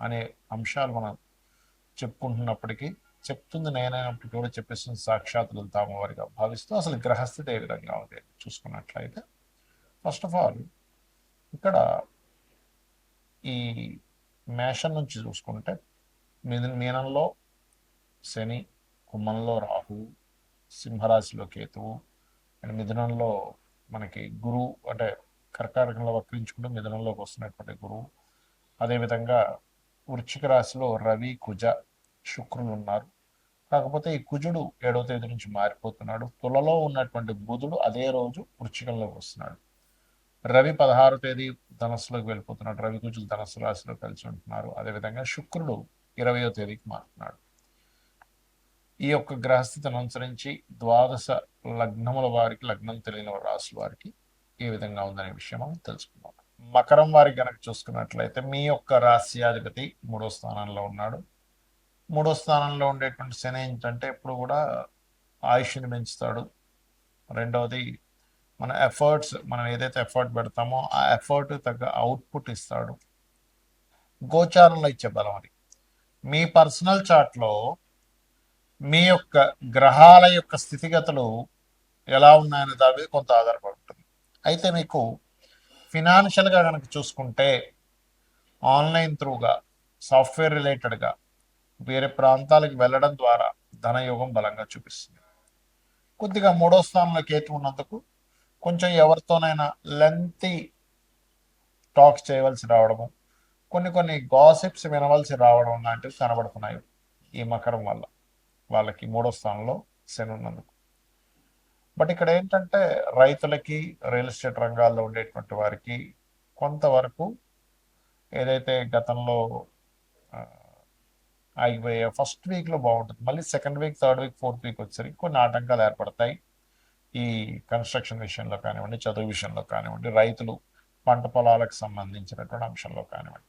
అనే అంశాలు మనం చెప్పుకుంటున్నప్పటికీ చెప్తుంది నేనైనప్పటికీ కూడా చెప్పేస్తుంది సాక్షాత్ తామవారిగా భావిస్తూ అసలు గ్రహస్థితి ఏ విధంగా ఉంది చూసుకున్నట్లయితే ఫస్ట్ ఆఫ్ ఆల్ ఇక్కడ ఈ మేషం నుంచి చూసుకుంటే మీన మీనంలో శని కుమ్మంలో రాహు సింహరాశిలో కేతువు అండ్ మిథునంలో మనకి గురువు అంటే కర్కాటకంలో వక్రించుకుంటూ మిథునంలోకి వస్తున్నటువంటి గురువు. అదేవిధంగా వృశ్చిక రాశిలో రవి కుజ శుక్రులు ఉన్నారు. కాకపోతే ఈ కుజుడు ఏడవ తేదీ నుంచి మారిపోతున్నాడు. తులలో ఉన్నటువంటి బుధుడు అదే రోజు వృశ్చికంలోకి వస్తున్నాడు. రవి పదహారో తేదీ ధనస్సులోకి వెళ్ళిపోతున్నాడు. రవి కుజులు ధనస్సు రాశిలో కలిసి ఉంటున్నారు. అదేవిధంగా శుక్రుడు ఇరవయో తేదీకి మారుతున్నాడు. ఈ యొక్క గ్రహస్థితిని అనుసరించి ద్వాదశ లగ్నముల వారికి లగ్నం తెలియని రాశుల వారికి ఏ విధంగా ఉందనే విషయం మనం తెలుసుకుందాం. మకరం వారికి కనుక చూసుకున్నట్లయితే మీ యొక్క రాశ్యాధిపతి మూడో స్థానంలో ఉన్నాడు. మూడో స్థానంలో ఉండేటువంటి శని ఏంటంటే ఎప్పుడు కూడా ఆయుష్ని పెంచుతాడు. రెండవది మన ఎఫర్ట్స్ మనం ఏదైతే ఎఫర్ట్ పెడతామో ఆ ఎఫర్ట్ తగ్గ అవుట్పుట్ ఇస్తాడు. గోచారంలో ఇచ్చే బలం అది. మీ పర్సనల్ చార్ట్లో మీ యొక్క గ్రహాల యొక్క స్థితిగతులు ఎలా ఉన్నాయనే దాని మీద కొంత ఆధారపడి ఉంటుంది. అయితే మీకు ఫినాన్షియల్గా కనుక చూసుకుంటే ఆన్లైన్ త్రూగా సాఫ్ట్వేర్ రిలేటెడ్గా వేరే ప్రాంతాలకు వెళ్ళడం ద్వారా ధనయోగం బలంగా చూపిస్తుంది. కొద్దిగా మూడో స్థానంలో కేతు ఉన్నందుకు కొంచెం ఎవరితోనైనా లెంతీ టాక్స్ చేయవలసి రావడము కొన్ని కొన్ని గాసిప్స్ వినవలసి రావడం లాంటివి కనబడుతున్నాయి ఈ మకరం వల్ల. వాళ్ళకి మూడో స్థానంలో శని ఉన్నందుకు. బట్ ఇక్కడ ఏంటంటే రైతులకి రియల్ ఎస్టేట్ రంగాల్లో ఉండేటువంటి వారికి కొంతవరకు ఏదైతే గతంలో ఆగిపోయే ఫస్ట్ వీక్లో బాగుంటుంది. మళ్ళీ second week third week fourth week వచ్చేసరికి కొన్ని ఆటంకాలు ఏర్పడతాయి. ఈ కన్స్ట్రక్షన్ విషయంలో కానివ్వండి చదువు విషయంలో కానివ్వండి రైతులు పంట పొలాలకు సంబంధించినటువంటి అంశంలో కానివ్వండి.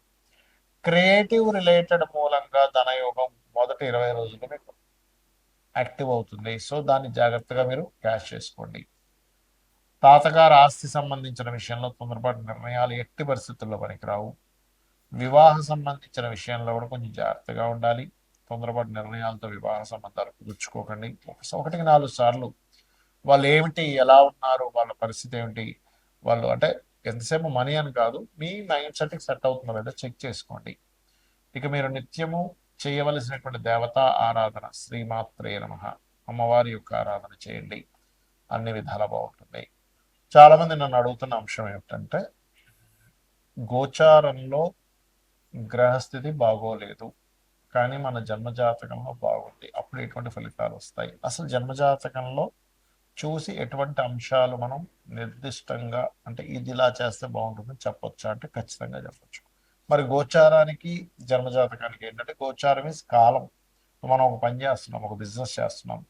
క్రియేటివ్ రిలేటెడ్ మూలంగా ధనయోగం మొదటి ఇరవై రోజులు మీకు యాక్టివ్ అవుతుంది. సో దాన్ని జాగ్రత్తగా మీరు క్యాష్ చేసుకోండి. తాతగారు ఆస్తి సంబంధించిన విషయంలో తొందరపాటు నిర్ణయాలు ఎట్టి పరిస్థితుల్లో పనికిరావు. వివాహ సంబంధించిన విషయంలో కూడా కొంచెం జాగ్రత్తగా ఉండాలి. తొందరపాటు నిర్ణయాలతో వివాహ సంబంధాలు కుదుర్చుకోకండి. ఒకటికి నాలుగు సార్లు వాళ్ళు ఏమిటి ఎలా ఉన్నారు వాళ్ళ పరిస్థితి ఏమిటి వాళ్ళు అంటే ఎంతసేపు మనీ అని కాదు మీ మైండ్ సెట్కి సెట్ అవుతుందో లేదో చెక్ చేసుకోండి. ఇక మీరు నిత్యము చేయవలసినటువంటి దేవతా ఆరాధన శ్రీమాత్రే నమ. అమ్మవారి యొక్క ఆరాధన చేయండి. అన్ని విధాల బాగుంటుంది. చాలామంది నన్ను అడుగుతున్న అంశం ఏమిటంటే గోచారంలో గ్రహస్థితి బాగోలేదు కానీ మన జన్మజాతకంలో బాగుంది. అప్పుడు ఎటువంటి ఫలితాలు వస్తాయి? అసలు జన్మజాతకంలో చూసి ఎటువంటి అంశాలు మనం నిర్దిష్టంగా అంటే ఇది ఇలా చేస్తే బాగుంటుందని చెప్పొచ్చా? అంటే ఖచ్చితంగా చెప్పొచ్చు. మరి గోచారానికి జన్మజాతకానికి ఏంటంటే గోచారం ఇస్ కాలం. మనం ఒక పని చేస్తున్నాం ఒక బిజినెస్ చేస్తున్నాం.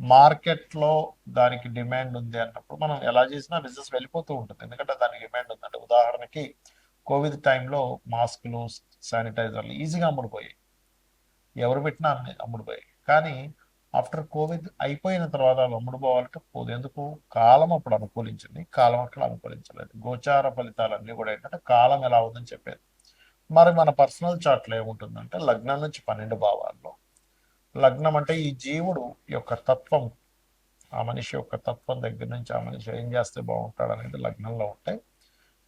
మార్కెట్లో దానికి డిమాండ్ ఉంది అన్నప్పుడు మనం ఎలా చేసినా బిజినెస్ వెళ్ళిపోతూ ఉంటుంది. ఎందుకంటే దానికి డిమాండ్ ఉందంటే ఉదాహరణకి కోవిడ్ టైంలో మాస్కులు శానిటైజర్లు ఈజీగా అమ్ముడుపోయాయి. ఎవరు పెట్టినా అన్ని అమ్ముడుపోయాయి. కానీ ఆఫ్టర్ కోవిడ్ అయిపోయిన తర్వాత వాళ్ళు అమ్ముడుపోవాలంటే పోదు. ఎందుకు? కాలం అప్పుడు అనుకూలించింది. కాలం అక్కడ అనుకూలించలేదు. గోచార ఫలితాలన్నీ కూడా ఏంటంటే కాలం ఎలా ఉందని చెప్పేది. మరి మన పర్సనల్ చార్ట్లో ఏముంటుందంటే లగ్నం నుంచి పన్నెండు భావాల్లో. లగ్నం అంటే ఈ జీవుడు యొక్క తత్వం. ఆ మనిషి యొక్క తత్వం దగ్గర నుంచి ఆ మనిషి ఏం చేస్తే బాగుంటాడు అనేది లగ్నంలో ఉంటే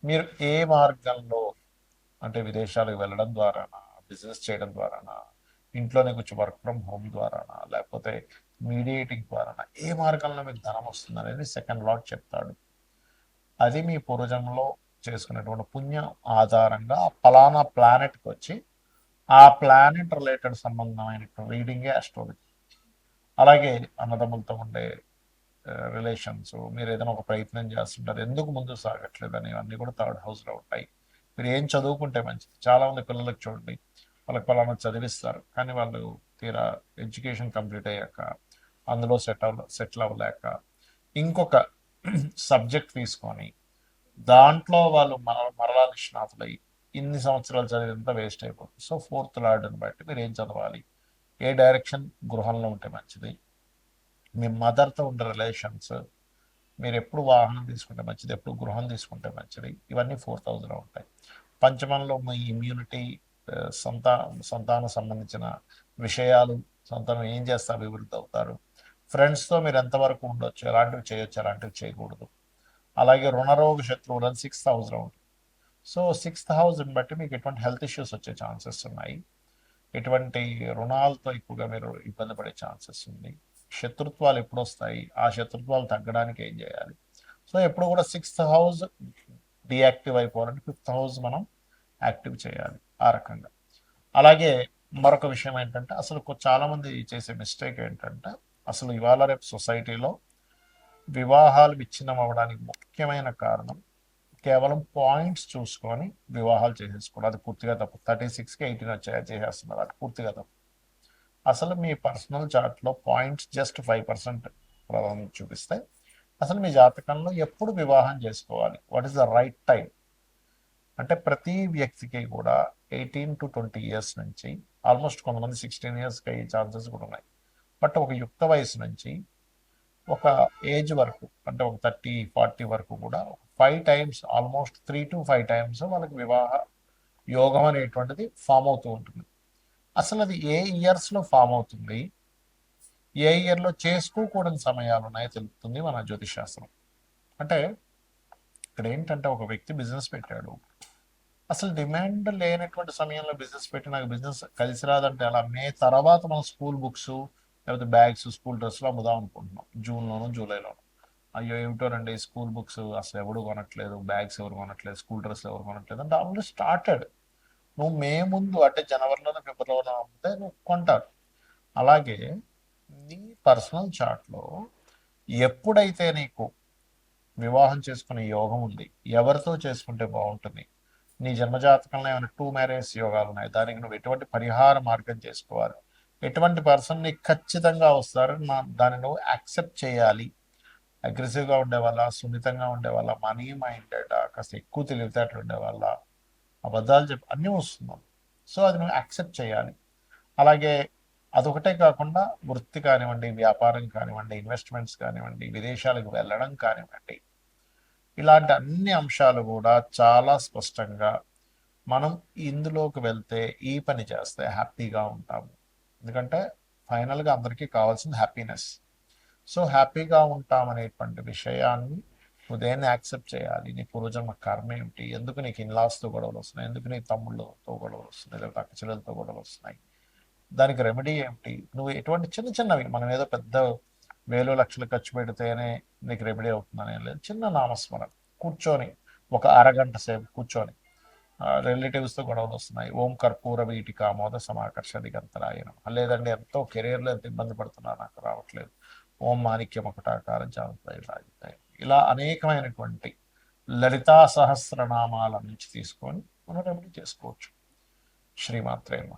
మీరు ఏ మార్గంలో అంటే విదేశాలకు వెళ్ళడం ద్వారానా బిజినెస్ చేయడం ద్వారానా ఇంట్లోనే కూర్చో వర్క్ ఫ్రమ్ హోమ్ ద్వారానా లేకపోతే మీడియేటింగ్ ద్వారానా ఏ మార్గంలో మీకు ధనం వస్తుంది అనేది సెకండ్ లాట్ చెప్తాడు. అది మీ పూర్వజంలో చేసుకునేటువంటి పుణ్యం ఆధారంగా ఆ ఫలానా ప్లానెట్కి వచ్చి ఆ ప్లానెట్ రిలేటెడ్ సంబంధమైన రీడింగే అస్ట్రాలజీ అలాగే అన్నదమ్ములతో ఉండే రిలేషన్స్ మీరు ఏదైనా ఒక ప్రయత్నం చేస్తుంటారు ఎందుకు ముందు సాగట్లేదు అని కూడా థర్డ్ హౌస్లో ఉంటాయి. మీరు ఏం చదువుకుంటే మంచిది. చాలా మంది పిల్లలకు చూడండి వాళ్ళకి పలానా చదివిస్తారు కానీ వాళ్ళు తీరా ఎడ్యుకేషన్ కంప్లీట్ అయ్యాక అందులో సెట్ అవ సెటిల్ అవ్వలేక ఇంకొక సబ్జెక్ట్ తీసుకొని దాంట్లో వాళ్ళు మన మరలా నిష్ణాతులై ఇన్ని సంవత్సరాలు చదివినంత వేస్ట్ అయిపోతుంది. సో ఫోర్త్ లార్డ్ని బట్టి మీరు ఏం చదవాలి? ఏ డైరెక్షన్? గృహంలో ఉంటే మంచిది. మీ మదర్తో ఉండే రిలేషన్స్ మీరు ఎప్పుడు వాహనం తీసుకుంటే మంచిది ఎప్పుడు గృహం తీసుకుంటే మంచిది ఇవన్నీ ఫోర్ థౌజండ్లో ఉంటాయి. పంచమంలో మీ ఇమ్యూనిటీ సంతా సంతానం సంబంధించిన విషయాలు సంతానం ఏం చేస్తారు అభివృద్ధి అవుతారు? ఫ్రెండ్స్తో మీరు ఎంతవరకు ఉండొచ్చు? ఎలాంటివి చేయొచ్చు? ఎలాంటివి చేయకూడదు? అలాగే రుణరోగ శత్రువులని సిక్స్త్ హౌస్లో ఉంటుంది సో సిక్స్త్ హౌస్ని బట్టి మీకు ఎటువంటి హెల్త్ ఇష్యూస్ వచ్చే ఛాన్సెస్ ఉన్నాయి. ఎటువంటి రుణాలతో ఎక్కువగా మీరు ఇబ్బంది పడే ఛాన్సెస్ ఉంది. శత్రుత్వాలు ఎప్పుడు వస్తాయి? ఆ శత్రుత్వాలు తగ్గడానికి ఏం చేయాలి? సో ఎప్పుడు కూడా సిక్స్త్ హౌస్ డియాక్టివ్ అయిపోవాలంటే ఫిఫ్త్ హౌస్ మనం యాక్టివ్ చేయాలి ఆ రకంగా. అలాగే మరొక విషయం ఏంటంటే అసలు చాలా మంది చేసే మిస్టేక్ ఏంటంటే అసలు ఇవాళ రేపు సొసైటీలో వివాహాలు విచ్ఛిన్నం అవ్వడానికి ముఖ్యమైన కారణం కేవలం పాయింట్స్ చూసుకొని వివాహాలు చేసేసుకోవడం. అది పూర్తిగా తప్పు. థర్టీ సిక్స్కి ఎయిటీన్ వచ్చాయా. చేసేస్తున్నారు. అది పూర్తిగా తప్పు. అసలు మీ పర్సనల్ చార్ట్లో పాయింట్స్ జస్ట్ ఫైవ్ పర్సెంట్ ప్రధానం చూపిస్తాయి. అసలు మీ జాతకంలో ఎప్పుడు వివాహం చేసుకోవాలి? What is the right time? అంటే ప్రతి వ్యక్తికి కూడా ఎయిటీన్ టు ట్వంటీ ఇయర్స్ నుంచి ఆల్మోస్ట్ కొంతమంది సిక్స్టీన్ ఇయర్స్కి అయ్యే ఛాన్సెస్ కూడా ఉన్నాయి. బట్ ఒక యుక్త వయసు నుంచి ఒక ఏజ్ వరకు అంటే ఒక థర్టీ ఫార్టీ వరకు కూడా five times almost three to five times వాళ్ళకి వివాహ యోగం అనేటువంటిది ఫామ్ అవుతూ ఉంటుంది. అసలు అది ఏ ఇయర్స్లో ఫామ్ అవుతుంది? ఏ ఇయర్లో చేసుకోకూడని సమయాలు ఉన్నాయో తెలుపుతుంది మన జ్యోతిశాస్త్రం అంటే ఇక్కడ ఏంటంటే ఒక వ్యక్తి బిజినెస్ పెట్టాడు. అసలు డిమాండ్ లేనటువంటి సమయంలో బిజినెస్ పెట్టి నాకు బిజినెస్ కలిసి రాదంటే అలా మే తర్వాత మనం స్కూల్ బుక్స్ లేకపోతే బ్యాగ్స్ స్కూల్ డ్రెస్లు అమ్ముదాం అనుకుంటున్నాం. జూన్లోను జూలైలోను. అయ్యో ఏమిటో రండి స్కూల్ బుక్స్ అసలు ఎవడు కొనట్లేదు బ్యాగ్స్ ఎవరు కొనట్లేదు స్కూల్ డ్రెస్లు ఎవరు కొనట్లేదు అంటే ఆల్రెడీ స్టార్టెడ్. నువ్వు మే ముందు అంటే జనవరిలోనో ఫిబ్రవరిలోనో అమ్మితే నువ్వు కొంటారు. అలాగే నీ పర్సనల్ చార్ట్లో ఎప్పుడైతే నీకు వివాహం చేసుకునే యోగం ఉంది ఎవరితో చేసుకుంటే బాగుంటుంది నీ జన్మజాతకంలో ఏమైనా టూ మ్యారేజ్ యోగాలు ఉన్నాయి దానికి నువ్వు ఎటువంటి పరిహార మార్గం చేసుకోవాలి ఎటువంటి పర్సన్ నీకు ఖచ్చితంగా వస్తారు నా దాన్ని నువ్వు యాక్సెప్ట్ చేయాలి. అగ్రెసివ్గా ఉండే వాళ్ళ సున్నితంగా ఉండే వాళ్ళ మనీ మైండెడ్ కాస్త ఎక్కువ తెలివితేటలు ఉండే వాళ్ళ అబద్ధాలు చెప్పి అన్నీ వస్తున్నాం సో అది నువ్వు యాక్సెప్ట్ చేయాలి. అలాగే అదొకటే కాకుండా వృత్తి కానివ్వండి వ్యాపారం కానివ్వండి ఇన్వెస్ట్మెంట్స్ కానివ్వండి విదేశాలకు వెళ్ళడం కానివ్వండి ఇలాంటి అన్ని అంశాలు కూడా చాలా స్పష్టంగా మనం ఇందులోకి వెళ్తే ఈ పని చేస్తే హ్యాపీగా ఉంటాము. ఎందుకంటే ఫైనల్గా అందరికీ కావాల్సింది హ్యాపీనెస్. సో హ్యాపీగా ఉంటామనేటువంటి విషయాన్ని నువ్వు దేన్ని యాక్సెప్ట్ చేయాలి? నీ పూర్వజన్మ కర్మ ఏమిటి? ఎందుకు నీకు ఇన్లాస్తో గొడవలు వస్తున్నాయి? ఎందుకు నీ తమ్ముళ్ళతో గొడవలు వస్తున్నాయి? లేకపోతే అక్కచెల్లెలతో గొడవలు వస్తున్నాయి? దానికి రెమెడీ ఏమిటి? నువ్వు ఎటువంటి చిన్న చిన్నవి మనం ఏదో పెద్ద వేలు లక్షలు ఖర్చు పెడితేనే నీకు రెమెడీ అవుతుందని లేదు. చిన్న నామస్మరణ. కూర్చొని ఒక అరగంట సేపు కూర్చొని రిలేటివ్స్తో గొడవలు వస్తున్నాయి. ఓం కర్పూర వీటి కామోద సమాకర్ష దిగంతరాయనం లేదండి ఎంతో కెరీర్లో ఎంత ఇబ్బంది పడుతున్నా నాకు రావట్లేదు. ఓం మాణిక్యం ఒకటాకారం జాగ్రత్త ఇలా అనేకమైనటువంటి లలితా సహస్రనామాల నుంచి తీసుకొని మనం రెమెడీ చేసుకోవచ్చు శ్రీమాత్రేమ